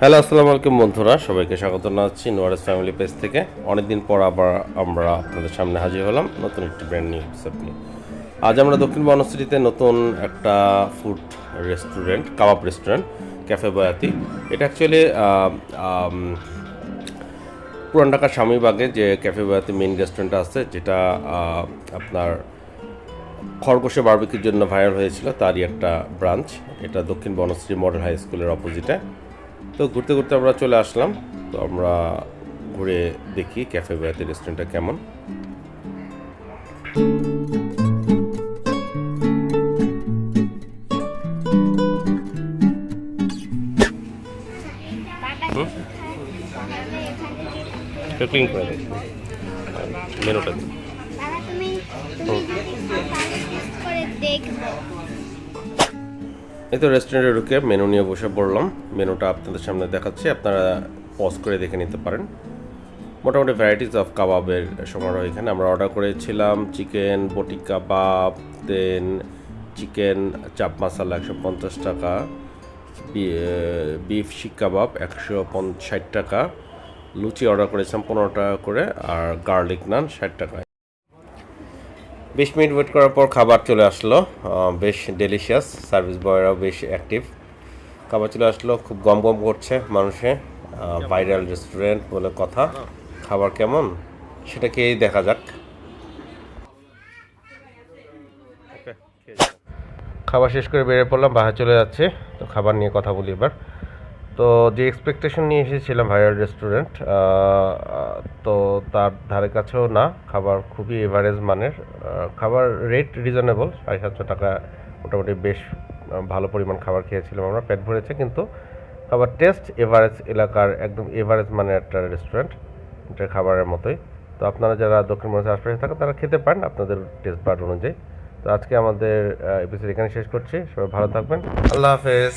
Hello, আসসালামু আলাইকুম বন্ধুরা, সবাইকে স্বাগত জানাচ্ছি নোয়ারেস ফ্যামিলি পেজ থেকে। অনেকদিন পর আবার আমরা আপনাদের সামনে হাজির হলাম নতুন একটি ব্র্যান্ড নিউ এপিসোড নিয়ে। আজ আমরা দক্ষিণ বনশ্রীতে নতুন একটা food restaurant kebab restaurant cafe Boyati এটা অ্যাকচুয়ালি পুরান ঢাকার স্বামীবাগে যে ক্যাফে বয়াতি মেইন রেস্টুরেন্ট আছে, যেটা আপনার খরগোশে বার্বিকির জন্য ভাইরাল হয়েছিল, তারই একটা ব্রাঞ্চ এটা দক্ষিণ বনশ্রী মডেল হাই স্কুলের অপোজিটে তো ঘুরতে ঘুরতে আমরা চলে আসলাম। তো আমরা ঘুরে দেখি ক্যাফে বেড়াতে রেস্টুরেন্টটা কেমন। ক্লিন করে দেখি মেনুটা দিই এই তো রেস্টুরেন্টে ঢুকে মেনু নিয়ে বসে পড়লাম। মেনুটা আপনাদের সামনে দেখাচ্ছি, আপনারা পজ করে দেখে নিতে পারেন। মোটামুটি ভ্যারাইটিস অফ কাবাবের সমারোহ এখানে। আমরা অর্ডার করেছিলাম চিকেন বটি কাবাব দেন চিকেন চাপ মশালা একশো পঞ্চাশ টাকা বিফ শিক কাবাব একশো ষাট টাকা। লুচি অর্ডার করেছিলাম পনেরো টাকা করে, আর গার্লিক নান ষাট টাকা। বিশ মিনিট ওয়েট করার পর খাবার চলে আসলো। বেশ ডেলিশিয়াস সার্ভিস বয়রাও বেশ অ্যাক্টিভ খাবার চলে আসলো খুব গম গম করছে মানুষে। ভাইরাল রেস্টুরেন্ট বলে কথা। খাবার কেমন? সেটাকেই দেখা যাক। খাবার শেষ করে বেরিয়ে পড়লাম বাহার চলে যাচ্ছে। তো খাবার নিয়ে কথা বলি এবার। তো যে এক্সপেকটেশন নিয়ে এসেছিলাম ভাইরাল রেস্টুরেন্ট তো তার ধারে কাছেও না, খাবার খুবই এভারেজ মানের। খাবার রেট রিজনেবল সাড়ে সাতশো টাকা মোটামুটি বেশ ভালো পরিমাণ খাবার খেয়েছিলাম আমরা, পেট ভরেছে, কিন্তু খাবার টেস্ট এভারেজ এলাকার একদম এভারেজ মানের একটা রেস্টুরেন্ট এটা খাবারের মতোই। তো আপনারা যারা দক্ষিণ ভারতের আশপাশে থাকেন, তারা খেতে পারেন আপনাদের টেস্ট বার্ড অনুযায়ী। তো আজকে আমাদের এপিসোড এখানে শেষ করছি। সবাই ভালো থাকবেন। আল্লাহ হাফেজ।